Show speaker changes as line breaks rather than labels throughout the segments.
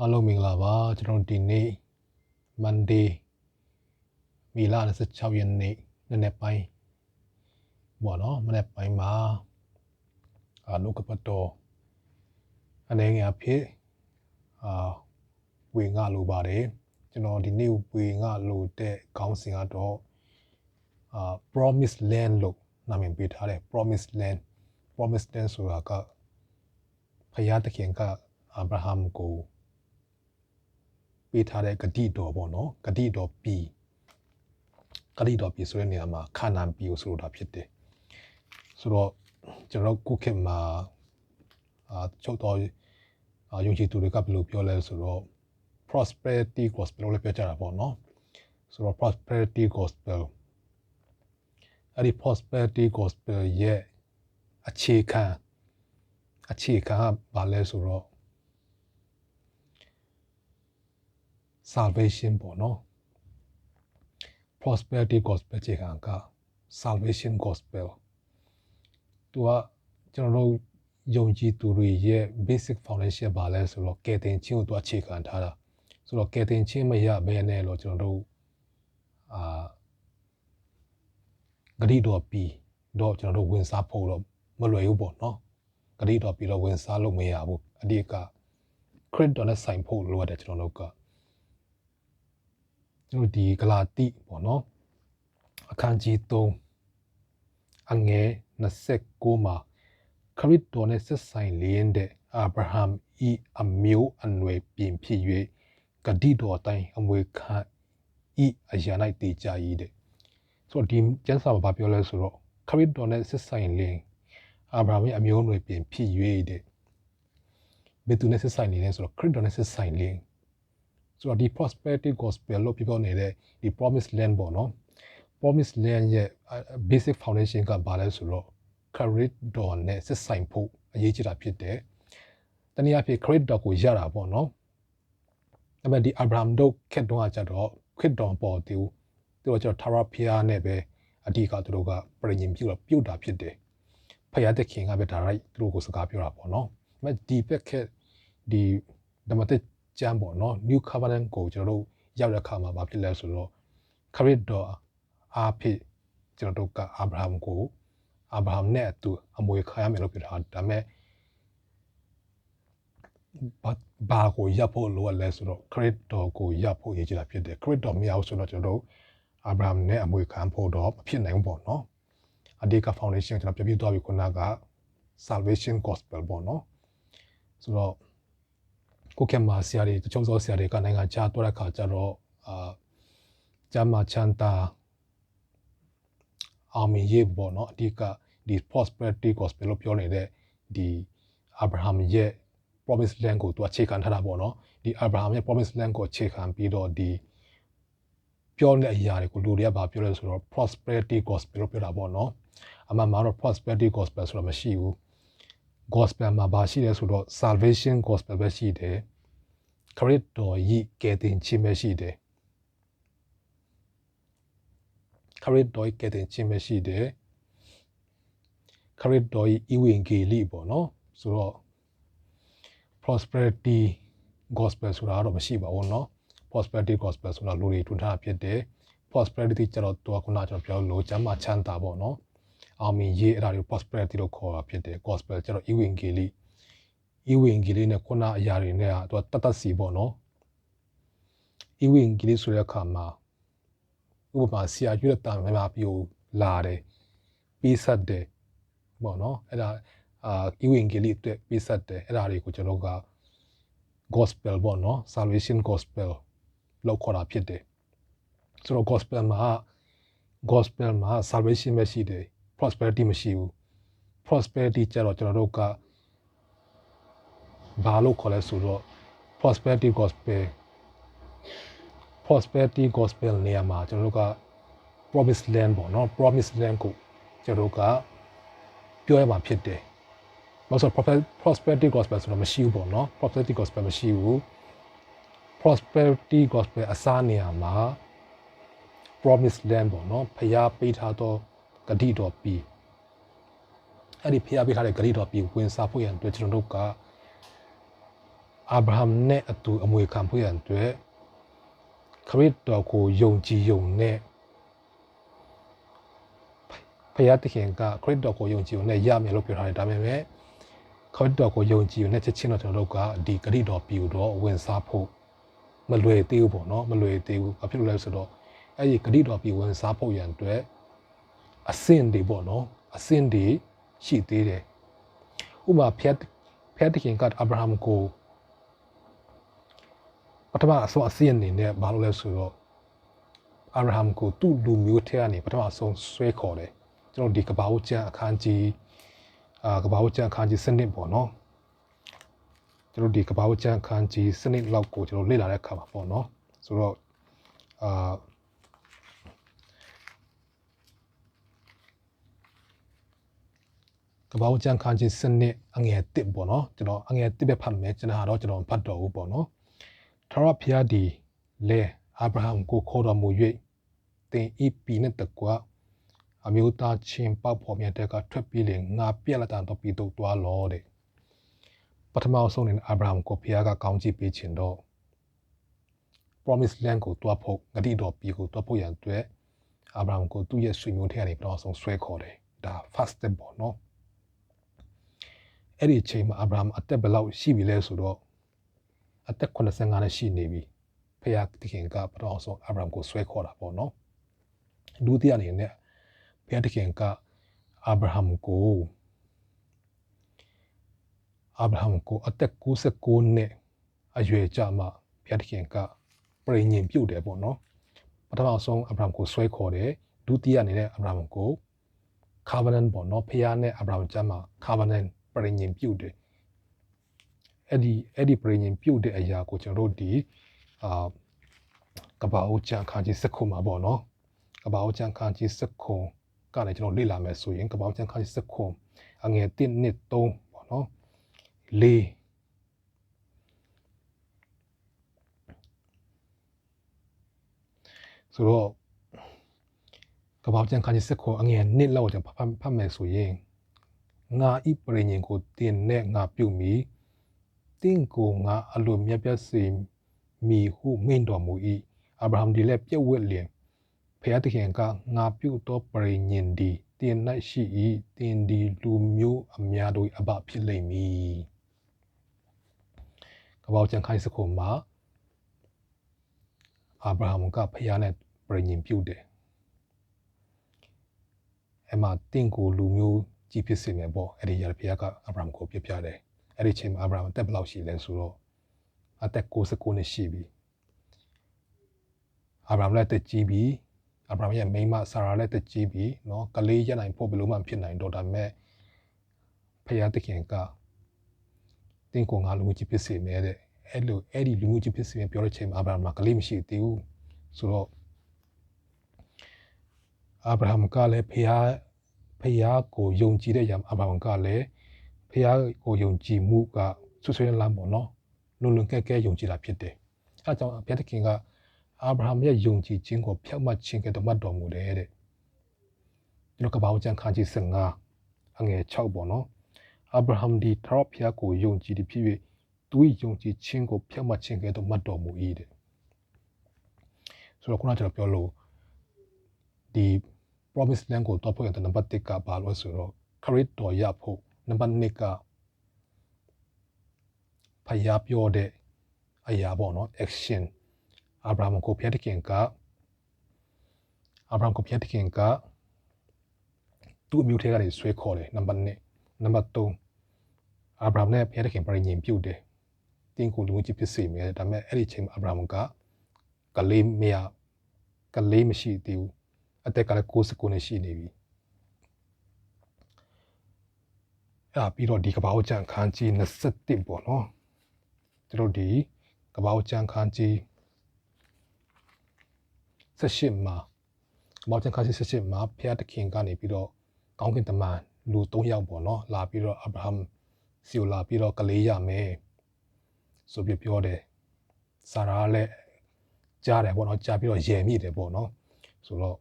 အားလုံးမင်္ဂလာပါကျွန်တော်ဒီနေ့ Monday မီလ26ရက်နေ့နေ့နေ့ပိုင်းဘောနော်မနေ့ပိုင်းမှာအာနုကပတ်တော်အနေငယ်အဖြစ်အာဝေငှလိုပါတယ်ကျွန်တော်ဒီနေ့ဝေငှလိုတဲ့ခေါင်းစဉ်ကတော့အာ promise land လို့နာမည်ပေးထားတယ် promise land promise land ဆိုတာကဖယားသခင်ကအာဗြဟံကို ပေးထားတဲ့ဂတိတော်ပေါ့နော်ဂတိတော်ပြီဂတိတော်ပြီဆိုတဲ့နေရာမှာခါနန်ပြီကိုဆိုလိုတာဖြစ်တယ်ဆိုတော့ကျွန်တော်ကုခေတ်မှာအာချုပ်တော်အာယုံကြည်သူတွေကဘယ်လိုပြောလဲဆိုတော့ prosperity gospel လို့ပြောကြတာပေါ့နော်ဆိုတော့ prosperity gospel အဲ့ဒီ prosperity gospel ရဲ့အခြေခံအခြေခံကဘာလဲဆိုတော့ salvation ပေါ့နော် prosperity gospel ခြေခံက salvation gospel သူကကျွန်တော်တို့ယုံကြည်သူတွေရဲ့ basic foundation ဘာလဲဆိုတော့ကယ်တင်ခြင်းကိုသူအခြေခံထားတာဆိုတော့ကယ်တင်ခြင်းမရဘဲနဲ့တော့ကျွန်တော်တို့အာဂရိတော်ပြီးတော့ကျွန်တော်တို့ဝင်စားဖို့တော့မလွယ်ဘူးပေါ့နော်ဂရိတော်ပြီးတော့ဝင်စားလို့မရဘူးအဓိက credit တော်နဲ့ဆိုင်ဖို့လိုရတယ်ကျွန်တော်တို့က ကျွန်တော်ဒီဂလာတိပေါ့နော်အခန်းကြီး3အငယ်29မှာခရစ်တော်နဲ့ဆက်ဆိုင်လျင်းတဲ့အာဗြဟံဤအမျိုးအနွယ်ပြင်ဖြစ်၍ဂတိတော်တိုင်းအမွေခံဤအရာ၌တည်ကြ၏တဲ့ဆိုတော့ဒီကျမ်းစာမှာပြောလဲဆိုတော့ခရစ်တော်နဲ့ဆက်ဆိုင်လျင်းအာဗြဟံရဲ့အမျိုးအနွယ်ပြင်ဖြစ်၍တဲ့ဘယ်သူနဲ့ဆက်ဆိုင်နေလဲဆိုတော့ခရစ်တော်နဲ့ဆက်ဆိုင်လျင်း ဆိုတော့ဒီ prosperity gospel လို့ပြောနေတဲ့ဒီ promise land ပေါ့နော် promise land ရဲ့ basic foundation ကဘာလဲဆိုတော့ credit တော်နဲ့ဆက်ဆိုင်ဖို့အရေးကြီးတာဖြစ်တယ်။တနည်းအားဖြင့် credit တော်ကိုရတာပေါ့နော်။ဒါပေမဲ့ဒီ Abraham တို့ခက်တော့ကြတော့ခရစ်တော်ပေါ်တူသူတို့ကျတော့ Tara ဖျားနဲ့ပဲအဓိကသူတို့ကပြင်ရင်ပြုတ်ပြုတ်တာဖြစ်တယ်။ဖယားတဲ့ခင်ကပဲဒါရိုက်သူတို့ကိုစကားပြောတာပေါ့နော်။ဒါပေမဲ့ဒီဘက်ခက်ဒီဓမ္မတက် ကျမ်းပေါ့နော် New Covenant ကိုကျွန်တော်တို့ရောက်တဲ့အခါမှာဘာဖြစ်လဲဆိုတော့ credit တော်အားဖြင့်ကျွန်တော်တို့ကအာဗြဟံကိုအာဗြဟံနဲ့အတူအမွေခံရမယ်လို့ပြောတာဒါပေမဲ့ဘာဘာကိုရပ်ဖို့လိုအပ်လဲဆိုတော့ credit တော်ကိုရပ်ဖို့ရည်ကြတာဖြစ်တယ် credit တော်မရဘူးဆိုတော့ကျွန်တော်တို့အာဗြဟံနဲ့အမွေခံဖို့တော့မဖြစ်နိုင်ဘူးပေါ့နော်အဓိက foundation ကျွန်တော်ပြပြသွားပြီခုနက salvation gospel ပေါ့နော်ဆိုတော့ ကိုကဲမှာဆရာတွေတချို့သောဆရာတွေကနိုင်ငံခြားတွက်တဲ့ခါကျတော့အာဂျမ်းမာချန်တာအောင်မြင်ရေးပေါ့နော်အဓိကဒီ prosperity gospel လို့ပြောနေတဲ့ဒီ Abraham ရဲ့ promise land ကိုသူအခြေခံထားတာပေါ့နော်ဒီ Abraham ရဲ့ promise land ကိုအခြေခံပြီးတော့ဒီပြောတဲ့အရာတွေကိုလူတွေကဘာပြောလဲဆိုတော့ prosperity gospel လို့ပြောတာပေါ့နော်အမှန်မှာတော့ prosperity gospel ဆိုတာမရှိဘူး gospel မှာဘာရှိလဲဆိုတော့ salvation gospel ပဲရှိတယ်ခရစ်တော်ဤကယ်တင်ခြင်းပဲရှိတယ်ခရစ်တော်ဤကယ်တင်ခြင်းပဲရှိတယ်ခရစ်တော်ဤဤဝင်ဂေလိပေါ့နော်ဆိုတော့ prosperity gospel ဆိုတာတော့မရှိပါဘူးเนาะ prosperity gospel ဆိုတာလူတွေထွန်းထားဖြစ်တယ် prosperity ကျတော့တော့ခုနကျွန်တော်ပြောလို့ကျမ်းမာချမ်းသာပေါ့เนาะ အောင်မြင်ရေးအဲ့ဒါတွေ prosperity လို့ခေါ်တာဖြစ်တယ် gospel ကျတော့ evangeli evangeli နဲ့ခုနအရာတွေနဲ့ကတော့တတ်တတ်စီပေါ့နော် evangeli ဆိုတဲ့အခါမှာဥပမာဆရာကျွတ်တာမြန်မာပြိုလာတယ်ပေးဆက်တယ်ပေါ့နော်အဲ့ဒါအာ evangeli အတွက်ပေးဆက်တယ်အဲ့ဒါတွေကိုကျွန်တော်က gospel ပေါ့နော် salvation gospel လောက်ခေါ်တာဖြစ်တယ်ဆိုတော့ gospel မှာ gospel မှာ salvation ပဲရှိတယ် prosperity မရှိဘူး prosperity ကျတော့ကျွန်တော်တို့ကဘာလို့ခေါ်လဲဆိုတော့ prosperity gospel prosperity gospel နေရာမှာကျွန်တော်တို့က promise land ပေါ့နော် promise land ကိုကျွန်တော်တို့ကပြောရမှာဖြစ်တယ်။ဘာလို့ဆို prosperity gospel ဆိုတော့မရှိဘူးပေါ့နော် prosperity gospel မရှိဘူး prosperity gospel အစားနေရာမှာ promise land ပေါ့နော်ဖျားပေးထားသော ဂတိတော်ပြီးအဲ့ဒီဖျားပေးထားတဲ့ဂတိတော်ပြီးဝင်စားဖို့ရန်အတွက်ကျွန်တော်တို့ကအာဗြဟံနဲ့အတူအမွေခံဖို့ရန်အတွက်ခရစ်တော်ကိုယုံကြည်ယုံနဲ့ဖယားတခင်ကခရစ်တော်ကိုယုံကြည်ယုံနဲ့ရမယ်လို့ပြောထားတယ်ဒါပေမဲ့ခရစ်တော်ကိုယုံကြည်ယုံနဲ့ချက်ချင်းတော့ကျွန်တော်တို့ကဒီဂရိတော်ပြူတော့ဝင်စားဖို့မလွယ်သေးဘူးပေါ့နော်မလွယ်သေးဘူးဘာဖြစ်လို့လဲဆိုတော့အဲ့ဒီဂရိတော်ပြူဝင်စားဖို့ရန်အတွက် အဆင့်တွေပေါ့နော်အဆင့်တွေရှိသေးတယ်ဥပမာဖျက်ဖျက်တခင်ကအာဗြဟံကိုပထမအဆုံးအဆင့်အနေနဲ့ဘာလို့လဲဆိုတော့အာဗြဟံကိုသူ့လူမျိုးထဲကနေပထမအဆုံးဆွဲခေါ်တယ်ကျွန်တော်ဒီကဘာဦးကျန်အခန်းကြီးအာကဘာဦးကျန်အခန်းကြီးစနစ်ပေါ့နော်ကျွန်တော်ဒီကဘာဦးကျန်အခန်းကြီးစနစ်လောက်ကိုကျွန်တော်လေ့လာတဲ့အခါမှာပေါ့နော်ဆိုတော့အာ ကပောက်ကြံခန်းချင်းစနစ်အငယ်တစ်ပေါ့နော်ကျွန်တော်အငယ်တစ်ပဲဖတ်မယ်ကျွန်တော်ကတော့ကျွန်တော်ဖတ်တော်ဘူးပေါ့နော်ထာဝရဘုရားဒီလေအာဗြဟံကိုခေါ်တော်မူ၍တင်ဤပီနဲ့တကွာအမျိုးသားချင်းပေါက်ဖော်မြတ်တဲ့ကထွက်ပြေးလေငါပြက်လက်တန်တော့ပြီးတော့တွားလောတဲ့ပထမဆုံးနေအာဗြဟံကိုဘုရားကကောင်းချီးပေးခြင်းတော့ promise land ကိုတွားဖို့ဂတိတော်ပြီးကိုတွားဖို့ရန်အတွက်အာဗြဟံကိုသူ့ရဲ့ဆွေမျိုးထဲကနေပထမဆုံးဆွဲခေါ်တယ်ဒါ first step ပေါ့နော် အဲ့ဒီအချိန်မှာအာဗြဟံအသက်ဘယ်လောက်ရှိပြီလဲဆိုတော့အသက်85နှစ်ရှိနေပြီဖခင်တခင်ကပထမဆုံးအာဗြဟံကိုဆွဲခေါ်တာပေါ့နော်ဒုတိယအနေနဲ့ဖခင်တခင်ကအာဗြဟံကိုအာဗြဟံကိုအသက်69နှစ်အရွယ်ကြမှာဖခင်တခင်ကပြင်ញင်ပြုတ်တယ်ပေါ့နော်ပထမဆုံးအာဗြဟံကိုဆွဲခေါ်တယ်ဒုတိယအနေနဲ့အာဗြဟံကို covenant ပေါ့နော်ဖခင်နဲ့အာဗြဟံကြားမှာ covenant ပြင်ញင်ပြုတ်တယ်အဲ့ဒီအဲ့ဒီပြင်ញင်ပြုတ်တဲ့အရာကိုကျွန်တော်တို့ဒီအာကဘာအိုချန်ခါကြီးစက်ခုမှာပေါ့နော်ကဘာအိုချန်ခါကြီးစက်ခုကလည်းကျွန်တော်လေ့လာမယ်ဆိုရင်ကဘာအိုချန်ခါကြီးစက်ခုအငယ်1နှစ်3ပေါ့နော်၄ဆိုတော့ကဘာအိုချန်ခါကြီးစက်ခုအငယ်1လောက်ကျွန်တော်ဖတ်ဖတ်မယ်ဆိုရင် ငါဤပရိညင်ကိုတင်နဲ့ငါပြုတ်မီတင့်ကိုငါအလိုမြတ်ပြတ်စေမိဟုမိန်တော်မူ၏အာဗြဟံဒီလည်းပြည့်ဝတ်လျင်ဖျားသခင်ကငါပြုတ်သောပရိညင်ဒီတင်၌ရှိ၏တင်ဒီလူမျိုးအများတို့အဘဖြစ်လိမ့်မည်ကပောက်ချန်ခိုင်းစခုမှာအာဗြဟံကဖျားနဲ့ပရိညင်ပြုတ်တယ်အမတင်ကိုလူမျိုး ကြီးဖြစ်စေမယ်ပေါ့အဲ့ဒီရဖျားကအဗြဟံကိုပြပြတယ်အဲ့ဒီချိန်မှာအဗြဟံအသက်ဘယ်လောက်ရှိလဲဆိုတော့အသက်69နှစ်ရှိပြီအာဗြဟံလည်းတက်ကြီးပြီအာဗြဟံရဲ့မိန်းမဆာရာလည်းတက်ကြီးပြီเนาะကလေးရနိုင်ဖို့ဘယ်လိုမှဖြစ်နိုင်တော့ဒါပေမဲ့ဖခင်တခင်ကတင်းကိုငါလူကြီးဖြစ်စေမယ်တဲ့အဲ့လိုအဲ့ဒီလူကြီးဖြစ်စေမယ်ပြောတဲ့ချိန်မှာအာဗြဟံမှာကလေးမရှိသေးဘူးဆိုတော့အာဗြဟံကလည်းဖခင် ဖခင်ကိုယုံကြည်တဲ့ယံအာဗြဟံကလည်းဖခင်ကိုယုံကြည်မှုကဆွဆွဲလမ်းပေါ့နော်လုံလုံကဲကဲယုံကြည်တာဖြစ်တယ်အဲကြောင့်ဘုရားသခင်ကအာဗြဟံရဲ့ယုံကြည်ခြင်းကိုဖြောက်မှတ်ခြင်းကတမတ်တော်မူတယ်တဲ့ဒီလိုကပောက်ကျန်ခန်းကြီး15အငယ်6ပေါ့နော်အာဗြဟံဒီထရဖျားကိုယုံကြည်သည်ဖြစ်၍သူ၏ယုံကြည်ခြင်းကိုဖြောက်မှတ်ခြင်းကတမတ်တော်မူ၏တဲ့ဆိုတော့ခုနကကျွန်တော်ပြောလို့ဒီ promise land ကိုတော့ဖို့ရတဲ့နံပါတ်1ကဘာလို့ဆိုတော့ credit တော်ရဖို့နံပါတ်2ကဖျားပြောတဲ့အရာပေါ့နော် action အာဗြဟံကိုဖျက်တခင်ကအာဗြဟံကိုဖျက်တခင်ကသူ့အမျိုးထဲကနေဆွဲခေါ်တယ်နံပါတ်1နံပါတ်3အာဗြဟံနဲ့ဖျက်တခင်ပြင်ညင်ပြုတ်တယ်တင်းကိုလူမှုကြီးဖြစ်စေမယ်ဒါပေမဲ့အဲ့ဒီချိန်မှာအာဗြဟံကကလေးမရကလေးမရှိသေးဘူး အသက်ကလည်း69နှစ်ရှိနေပြီအဲ့ပြီးတော့ဒီကပောက်ချန်ခန်းကြီး21ပေါ့နော်ကျွန်တော်ဒီကပောက်ချန်ခန်းကြီး18မှာကပောက်ချန်ခန်းကြီး18မှာဖျားတခင်ကနေပြီးတော့ကောင်းကင်တမန်လူ3ယောက်ပေါ့နော်လာပြီးတော့အာဗြဟံစီလာပြီးတော့ကလေးရမယ်ဆိုပြီးပြောတယ်ဆာရာလည်းကြားတယ်ပေါ့နော်ကြားပြီးတော့ယယ်မိတယ်ပေါ့နော်ဆိုတော့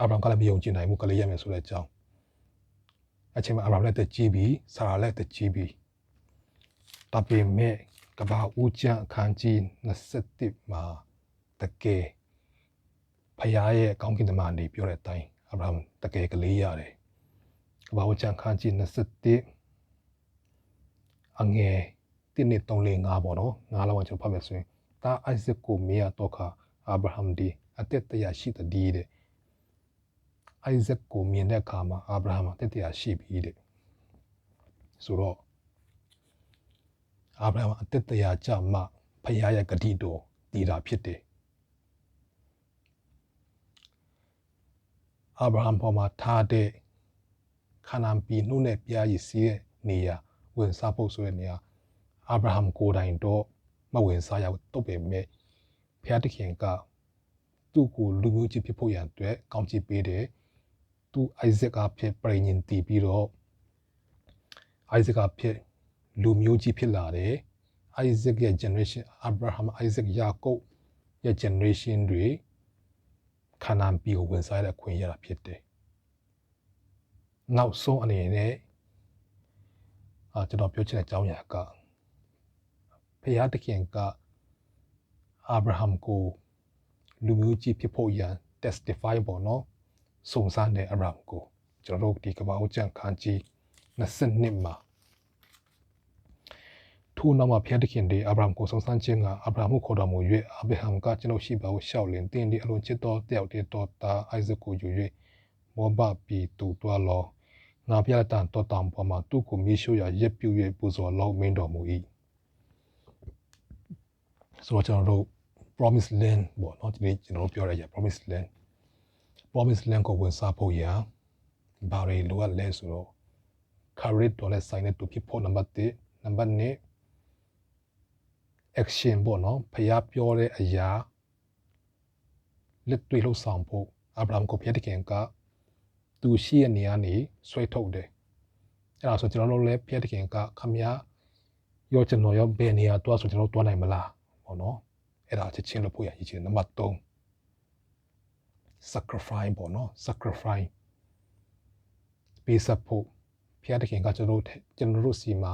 အာဗြဟံကလည်းမယုံကြည်နိုင်ဘူးကလေးရမယ်ဆိုတဲ့အကြောင်းအချိန်မှာအာဗြဟံလည်းတက်ကြည့်ပြီးဆာရာလည်းတက်ကြည့်ပြီးဒါပေမဲ့ကဘာဦးကျန်အခန်းကြီး27မှာတကယ်ဖခင်ရဲ့ကောင်းကင်တမန်နေပြောတဲ့အတိုင်းအာဗြဟံတကယ်ကလေးရတယ်ကဘာဦးကျန်အခန်းကြီး27အငယ်1နှစ်3 4 5ပေါ့နော်ငါးလောက်ကျွန်တော်ဖတ်မယ်ဆိုရင်တာအိုက်ဇက်ကိုမေယာတော့ခါအာဗြဟံဒီအသက်တရာရှိတဲ့ဒီတဲ့ အိုက်ဇက်ကိုမြင်တဲ့အခါမှာအာဗြဟံအသက်တရာရှိပြီတဲ့ဆိုတော့အာဗြဟံအသက်တရာကြမှဖခင်ရဲ့ဂတိတော်တည်တာဖြစ်တယ်အာဗြဟံပေါ်မှာထားတဲ့ခါနန်ပြည်နှုတ်နဲ့ပြားရည်စီးတဲ့နေရာဝင်စားဖို့ဆိုတဲ့နေရာအာဗြဟံကိုယ်တိုင်တော့မဝင်စားရဘူးတုတ်ပေမဲ့ဖျားတခင်ကသူ့ကိုလူမျိုးချင်းဖြစ်ဖို့ရန်အတွက်ကောင်းချီးပေးတယ် သူအိုက်ဇက်ကဖြစ်ပြင်ရင်တည်ပြီးတော့အိုက်ဇက်ကဖြစ်လူမျိုးကြီးဖြစ်လာတယ်အိုက်ဇက်ရဲ့ generation Abraham Isaac Jacob ရဲ့ generation တွေခါနာန်ပြည်ကိုဝင်စားတဲ့အခွင့်ရတာဖြစ်တယ်နောက်ဆုံးအနေနဲ့အာကျွန်တော်ပြောချင်တဲ့အကြောင်းအရာကဖခင်တခင်ကအာဗြဟံကိုလူမျိုးကြီးဖြစ်ဖို့ရန် testify ပေါ့နော် စုံစမ်းတဲ့အရာကိုကျွန်တော်တို့ဒီကမ္ဘာ့ကြံခန်းကြီး22မှာထို့နောက်မှာဖျက်တခင်ဒီအာဗြဟံကိုစုံစမ်းခြင်းကအဗြဟံကိုခေါ်တော်မူ၍အာဗြဟံကကျွန်ုပ်ရှိပါဟုရှောက်လင်တင်းဒီအလွန်ချစ်တော်တယောက်တည်းတော်သားအိုက်ဇက်ကိုယူ၍မောဘပီတူတွားလောငါပြတန်တော်တံပေါ်မှာသူ့ကိုမေးရှိုးရရက်ပြူ၍ပူဇော်လောမင်းတော်မူ၏ဆိုတော့ကျွန်တော်တို့ promise land ပေါ့နော်ဒီနေ့ကျွန်တော်တို့ပြောရတဲ့ promise land promise land ကိုဝင်စားဖို့ရဘာတွေလိုအပ်လဲဆိုတော့ courage တော်နဲ့ဆိုင်တဲ့သူဖြစ်ဖို့နံပါတ်1နံပါတ်2 action ပေါ့နော်ဖျားပြောတဲ့အရာလက်တွေ့လှုပ်ဆောင်ဖို့အာဗြဟံကိုဖျက်တခင်ကသူရှိရဲ့နေရာနေဆွဲထုတ်တယ်အဲ့ဒါဆိုကျွန်တော်တို့လည်းဖျက်တခင်ကခမည်းရောကျွန်တော်ရောဘယ်နေရာတွားဆိုကျွန်တော်တွားနိုင်မလားပေါ့နော်အဲ့ဒါချက်ချင်းလုပ်ဖို့ရည်ချင်နံပါတ်3 sacrifice ပေါ့နော် sacrifice ပေးဆက်ဖို့ဘုရားသခင်ကကျွန်တော်တို့ကျွန်တော်တို့စီမှာ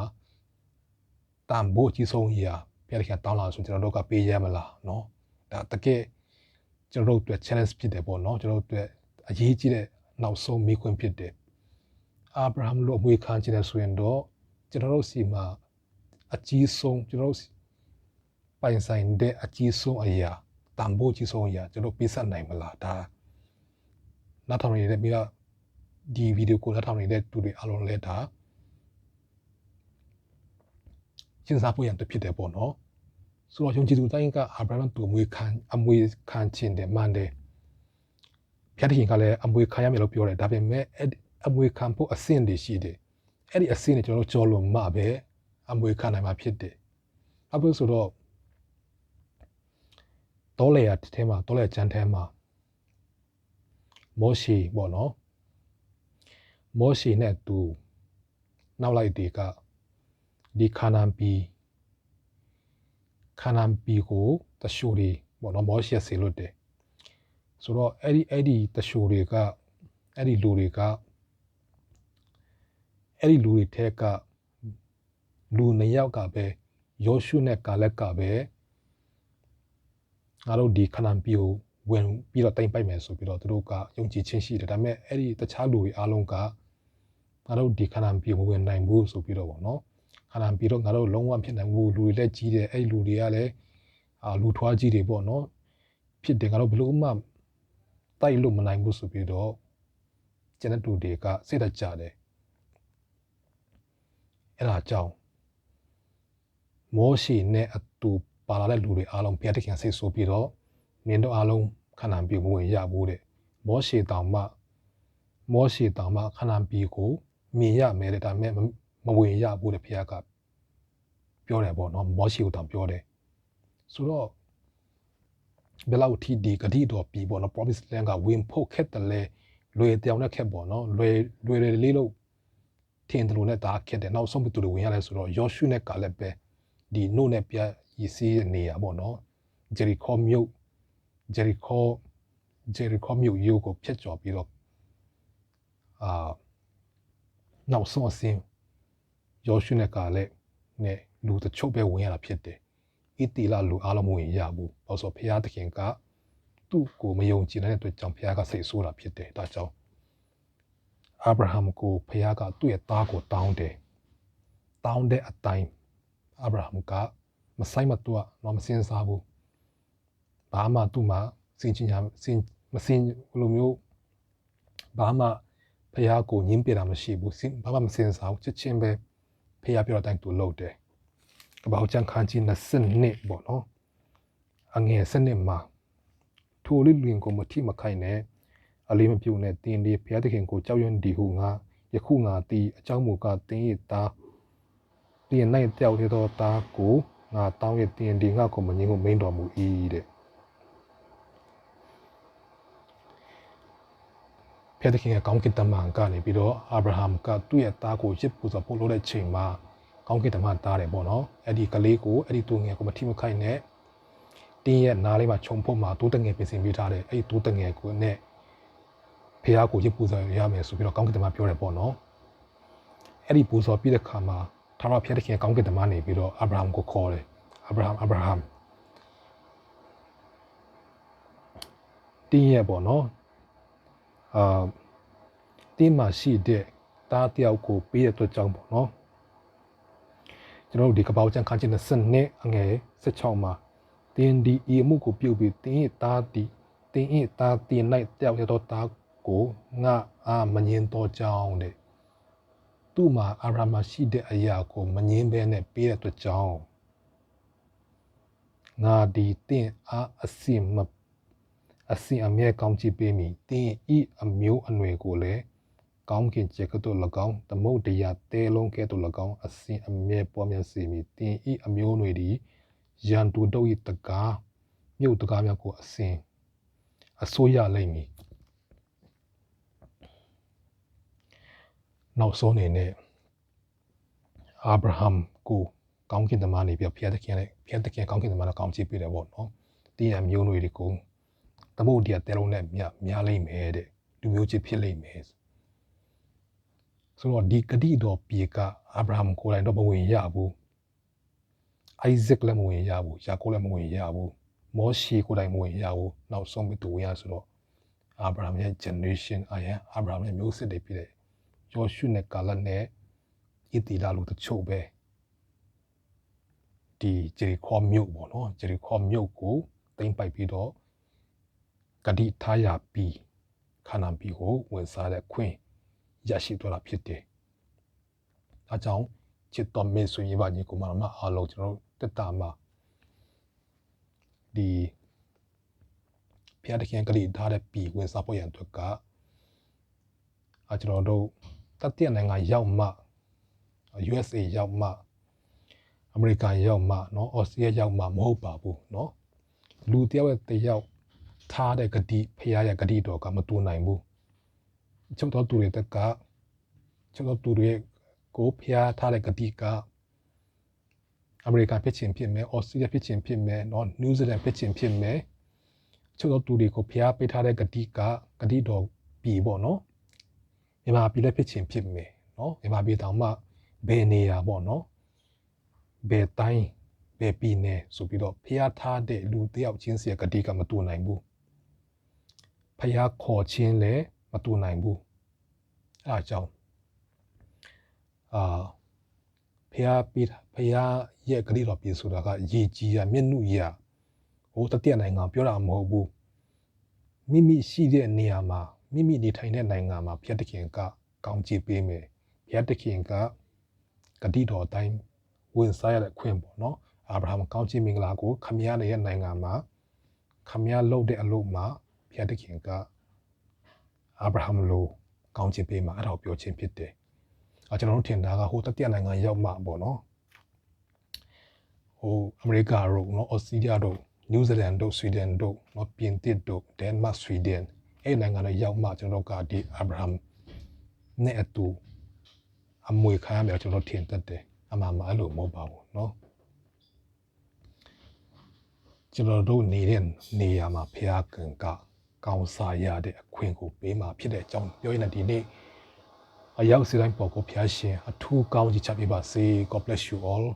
တန်ဖို့ကြီးဆုံးကြီးဟာဘုရားသခင်တောင်းလာဆိုကျွန်တော်တို့ကပေးရမလားနော်ဒါတကယ်ကျွန်တော်တို့အတွက် challenge ဖြစ်တယ်ပေါ့နော်ကျွန်တော်တို့အတွက်အရေးကြီးတဲ့နောက်ဆုံးမိခွန်းဖြစ်တယ်အာဗြဟံလိုအမွေခံခြင်းနဲ့ဆိုရင်တော့ကျွန်တော်တို့စီမှာအကြီးဆုံးကျွန်တော်တို့ပိုင်ဆိုင်တဲ့အကြီးဆုံးအရာတန်ဖိုးကြီးဆုံးအရာကျွန်တော်ပေးဆက်နိုင်မလားဒါ နောက်ထောင်နေတဲ့မိကဒီဗီဒီယိုကိုနောက်ထောင်နေတဲ့သူတွေအားလုံးလည်းဒါစဉ်းစားဖို့ရန်ဖြစ်တယ်ပေါ့နော်ဆိုတော့ယုံကြည်သူတိုင်းကအာဗြဟံသူအမွေခံအမွေခံခြင်းတယ်မှန်တယ်ဖျက်ခင်ကလည်းအမွေခံရမယ်လို့ပြောတယ်ဒါပေမဲ့အမွေခံဖို့အဆင့်တွေရှိတယ်အဲ့ဒီအဆင့်တွေကျွန်တော်တို့ကြော်လို့မှပဲအမွေခံနိုင်မှာဖြစ်တယ်အခုဆိုတော့တောလေရထဲမှာတောလေချမ်းထဲမှာ မောရှိပေါ့နော်မောရှိနဲ့သူနောက်လိုက်ဒီကဒီခါနန်ပီခါနန်ပီကိုတရှိုတွေပေါ့နော်မောရှက်စေလို့တယ်ဆိုတော့အဲ့ဒီအဲ့ဒီတရှိုတွေကအဲ့ဒီလူတွေကအဲ့ဒီလူတွေထဲကလူနှစ်ယောက်ကပဲယောရှုနဲ့ကာလက်ကပဲငါတို့ဒီခနန်ပီကို ဝင်ပြီးတော့တိုင်ပိုက်မယ်ဆိုပြီးတော့သူတို့ကယုံကြည်ခြင်းရှိတယ်ဒါပေမဲ့အဲ့ဒီတခြားလူတွေအားလုံးကငါတို့ဒီခနန်ပီကိုဝင်နိုင်ဘူးဆိုပြီးတော့ပေါ့နော်ဟာလာပြီးတော့ငါတို့လုံးဝဖြစ်နိုင်ဘူးလူတွေလည်းကြီးတယ်အဲ့လူတွေကလည်းအာလူထွားကြီးတွေပေါ့နော်ဖြစ်တယ်ငါတို့ဘလို့မှတိုက်လို့မနိုင်ဘူးဆိုပြီးတော့ကျန်တဲ့လူတွေကစိတ်တကြတယ်အဲ့ဒါကြောင့်မောရှိနဲ့အတူပါလာတဲ့လူတွေအားလုံးဘုရားတခင်စိတ်ဆိုးပြီးတော့နင်တို့အားလုံး ခန္ဓာပြေဝင်ရဘူးတဲ့မောရှိတောင်မှမောရှိတောင်မှခန္ဓာပြေကိုမြင်ရမယ်တဲ့ဒါပေမဲ့မဝင်ရဘူးတဲ့ဖခင်ကပြောတယ်ပေါ့နော်မောရှိကိုတောင်ပြောတယ်ဆိုတော့ဘယ်လောက်ထိဒီဂတိတော်ပြီပေါ့နော် promise land ကဝင်ဖို့ခက်တယ်လေလွယ်တောင်နဲ့ခက်ပေါ့နော်လွယ်လွယ်လေးလို့ထင်တယ်လို့နဲ့ဒါခက်တယ်နောက်ဆုံးဘယ်သူတွေဝင်ရလဲဆိုတော့ယောရှုနဲ့ကလည်းပဲဒီနို့နဲ့ပြရည်စည်းနေရပေါ့နော်ဂျေရီခေါမြို့ ဂျေရီခေါဂျေရီခေါမြို့ယူကိုဖျက်ကျော်ပြီးတော့အာနောက်ဆုံးအဆင်းယောရှုနဲ့ကလည်းနဲ့လူတချို့ပဲဝင်ရတာဖြစ်တယ်ဣတိလလူအားလုံးမဝင်ရဘူးဘာလို့ဆိုဖျားသခင်ကသူ့ကိုမယုံကြည်တဲ့အတွက်ကြောင့်ဖျားကစိတ်ဆိုးတာဖြစ်တယ်ဒါကြောင့်အာဗြဟံကိုဖျားကသူ့ရဲ့သားကိုတောင်းတယ်တောင်းတဲ့အတိုင်းအာဗြဟံကမဆိုင်မတော့တော့မစင်စားဘူး ဘာမှသူ့မှာစင်ချင်ညာစင်မစင်လိုမျိုးဘာမှဖះကိုညင်းပြတာမရှိဘူးစင်ဘာမှမစင်စားဘူးချက်ချင်းပဲဖះပြောတဲ့အတိုင်းသူလုပ်တယ်ကပောက်ချန်ခန်းကြီး20နှစ်ပေါ့နော်အငယ်စနစ်မှာထိုလေးလွင်ကိုမထိမခိုင်နဲ့အလေးမပြုတ်နဲ့တင်းဒီဖះသခင်ကိုကြောက်ရွံ့ဒီဟုငါယခုငါတီအเจ้าမူကတင်းရသားတင်းနိုင်တယောက်သေးသောသားကိုငါတောင်းရတင်းဒီငါကိုမငင်းကိုမိန်တော်မူ၏တဲ့ ဖျက်သခင်ကကောင်းကင်တမန်ကနေပြီးတော့အာဗြဟံကသူ့ရဲ့သားကိုရစ်ပူဆိုဖို့လို့တဲ့ချိန်မှာကောင်းကင်တမန်တားတယ်ပေါ့နော်အဲ့ဒီကလေးကိုအဲ့ဒီသူငယ်ကိုမထိမခိုက်နဲ့တင်းရဲ့နားလေးမှာခြုံဖို့မှာတိုးတငယ်ပြင်ဆင်ပေးထားတယ်အဲ့ဒီတိုးတငယ်ကိုနဲ့ဖះကိုရစ်ပူဆိုရမယ်ဆိုပြီးတော့ကောင်းကင်တမန်ပြောတယ်ပေါ့နော်အဲ့ဒီပူဇော်ပြီးတဲ့ခါမှာထာဝရဘုရားသခင်ကောင်းကင်တမန်နေပြီးတော့အာဗြဟံကိုခေါ်တယ်အာဗြဟံအာဗြဟံတင်းရဲ့ပေါ့နော် အာတင်းမှာရှိတဲ့တားတယောက်ကိုပေးတဲ့အတွက်ကြောင့်ပေါ့နော်ကျွန်တော်တို့ဒီကပောက်ချန်ခန်းချင်းစနစ်အငယ်16မှာတင်းဒီအီမှုကိုပြုတ်ပြီးတင်းရဲ့တားတီတင်းရဲ့တားတင်လိုက်တယောက်ရတော့တားကိုငါအာမငင်းတော့ကြောင်းတဲ့သူ့မှာအာရမရှိတဲ့အရာကိုမငင်းဘဲနဲ့ပေးတဲ့အတွက်ကြောင့်ငါဒီတင်းအားအစင်မ အစင်အမြဲကောင်းချီးပေးမိတင်းဤအမျိုးအနွယ်ကိုလည်းကောင်းကင်ကျေကတို့၎င်းသမုတ်တရားတဲလုံးကဲ့သို့၎င်းအစင်အမြဲပေါ်များစေမိတင်းဤအမျိုးအနွယ်ဒီရန်တူတို့ဤတကားမြုပ်တကားများကိုအစင်အစိုးရလိမ့်မည်နောက်ဆုံးနေနဲ့အာဗြဟံကိုကောင်းကင်တမန်နေပြီးဖျက်တဲ့ခင်နဲ့ဖျက်တဲ့ခင်ကောင်းကင်တမန်ကကောင်းချီးပေးတယ်ပေါ့နော်တင်းအမျိုးအနွယ်တွေကို သမုတ်တရားတဲလုံးနဲ့မြများလိမ့်မယ်တဲ့လူမျိုးချင်းဖြစ်လိမ့်မယ်ဆိုတော့ဒီဂတိတော်ပြေကအာဗြဟံကိုယ်တိုင်တော့မဝင်ရဘူးအိုက်ဇက်လည်းမဝင်ရဘူးယာကိုလည်းမဝင်ရဘူးမောရှေကိုယ်တိုင်မဝင်ရဘူးနောက်ဆုံးပြီးသူဝင်ရဆိုတော့အာဗြဟံရဲ့ generation အာယအာဗြဟံရဲ့မျိုးစစ်တွေဖြစ်တဲ့ယောရှုနဲ့ကာလနဲ့ဣတိလာလူတချို့ပဲဒီဂျေရီခေါမြို့ပေါ့နော်ဂျေရီခေါမြို့ကိုတင်ပိုက်ပြီးတော့ ဂတိထားရပြီးခန္ဓာပြီးကိုဝင်စားတဲ့ခွင့်ရရှိသွားတာဖြစ်တယ်။ဒါကြောင့်ချစ်တော်မေဆွေးရပါညီကိုမမအားလုံးကျွန်တော်တို့တက်တာမှာဒီဖျားတခင်ကလေးထားတဲ့ပြီးဝင်စားဖို့ရန်အတွက်ကအကျွန်တော်တို့တတိယနိုင်ငံရောက်မှ USA ရောက်မှအမေရိကန်ရောက်မှเนาะဩစတြေးလျရောက်မှမဟုတ်ပါဘူးเนาะလူတယောက်ရဲ့တယောက် ထားတဲ့ဂတိဖရာရဲ့ဂတိတော်ကမတူနိုင်ဘူးချုပ်တော်သူတွေတက်ကချုပ်တော်သူတွေကိုဖရာထားတဲ့ဂတိကအမေရိကန်ဖြစ်ချင်းဖြစ်မယ်အော်စတြေးလျဖြစ်ချင်းဖြစ်မယ်နော်နယူးဇီလန်ဖြစ်ချင်းဖြစ်မယ်ချုပ်တော်သူတွေကိုဖရာပေးထားတဲ့ဂတိကဂတိတော်ပြီပေါ့နော်မြန်မာပြည်လည်းဖြစ်ချင်းဖြစ်မယ်နော်မြန်မာပြည်တောင်မှဘယ်နေရာပေါ့နော်ဘယ်တိုင်းဘယ်ပြည်နယ်ဆိုပြီးတော့ဖျားထားတဲ့လူတယောက်ချင်းစီကတိကမတူနိုင်ဘူး ဖျားခေါ်ခြင်းလည်းမတူနိုင်ဘူးအဲအကြောင်းအာဖျားပြီးဖျားရဲ့ဂတိတော်ပြည်ဆိုတာကရေကြီးရမျက်နှုရဟိုတတိယနိုင်ငံပြောတာမဟုတ်ဘူးမိမိရှိတဲ့နေရာမှာမိမိနေထိုင်တဲ့နိုင်ငံမှာဖျက်တခင်ကကောင်းချီးပေးမယ်ဖျက်တခင်ကဂတိတော်အတိုင်းဝင်စားရတဲ့ခွင့်ပေါ့နော်အာဗြဟံကောင်းချီးမင်္ဂလာကိုခမရရဲ့နိုင်ငံမှာခမရလုပ်တဲ့အလုပ်မှာ ရသခင်ကအာဗြဟံလိုကောင်းချီးပေးမှာအဲ့ဒါကိုပြောခြင်းဖြစ်တယ်။အဲကျွန်တော်တို့ထင်တာကဟိုတတိယနိုင်ငံရောက်မှပေါ့နော်။ဟိုအမေရိကတို့နော်အော်စတြေးလျတို့နယူးဇီလန်တို့ဆွီဒင်တို့နော်ပြင်သစ်တို့ဒန်မတ်ဆွီဒင်အဲ့နိုင်ငံတွေရောက်မှကျွန်တော်တို့ကဒီအာဗြဟံနဲ့အတူအမွေခံရမယ်ကျွန်တော်ထင်တတ်တယ်။အမှန်မှအဲ့လိုမဟုတ်ပါဘူးနော်။ကျွန်တော်တို့နေတဲ့နေရာမှာဘုရားကံက ကောင်းစားရတဲ့အခွင့်ကိုပေးမှာဖြစ်တဲ့အကြောင်းပြောရင်ဒီနေ့အရောက်စီတိုင်းပေါ်ကိုဖျားရှင်အထူးကောင်းကြီးချပေးပါစေ God bless you all